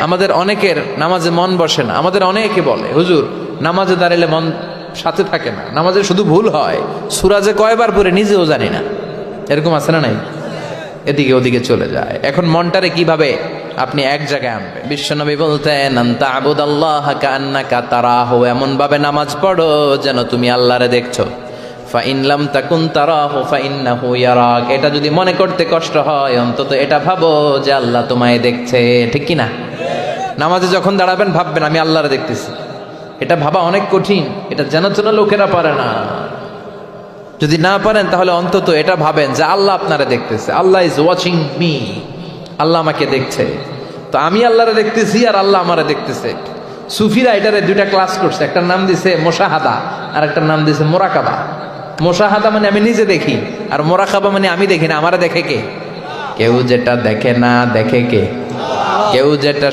আমাদের অনেকের নামাজে মন বসে না। আমাদের অনেকে বলে, হুজুর, নামাজে দাঁড়ালে মন সাথে থাকে না। নামাজে শুধু ভুল হয়। সুরাজে কয়বার পরে নিজেও জানি না। এরকম আছে না নাই? এদিকে ওদিকে চলে যায়। এখন মনটারে কীভাবে আপনি এক জায়গায় আনবেন? বিশ্বনবী বলতেন আন্তা আবুদ আল্লাহ কান্নাকা তারাহ। এমন ভাবে নামাজ পড়ো যেন তুমি আল্লাহরে দেখছ। ফাইনলাম এটা যদি মনে করতে কষ্ট হয়, অন্তত এটা ভাবো যে আল্লাহ তোমায় দেখছে। ঠিক কি না নামাজে যখন দাঁড়াবেন, ভাববেন, আমি আল্লাহরে দেখতেছি। এটা ভাবা অনেক কঠিন। এটা যেন লোকেরা পারে না। যদি না পারেন, তাহলে অন্তত এটা ভাবেন যে আল্লাহ আপনারা দেখতেছে। Allah is watching me Allah আমাকে দেখছে। তো আমি আল্লাহরে দেখতেছি আর আল্লাহ আমারে দেখতেছে। সুফিরা এটারে দুইটা ক্লাস করছে। একটার নাম দিছে মোশাহাদা, আর একটার নাম দিছে মোরাকাবা। মোশাহাদা মানে আমি নিজে দেখি, আর মোরাকাবা মানে আমি দেখি না। আমারে দেখে কে? কেউ যেটা দেখে না, দেখে কে? কেউ যেটা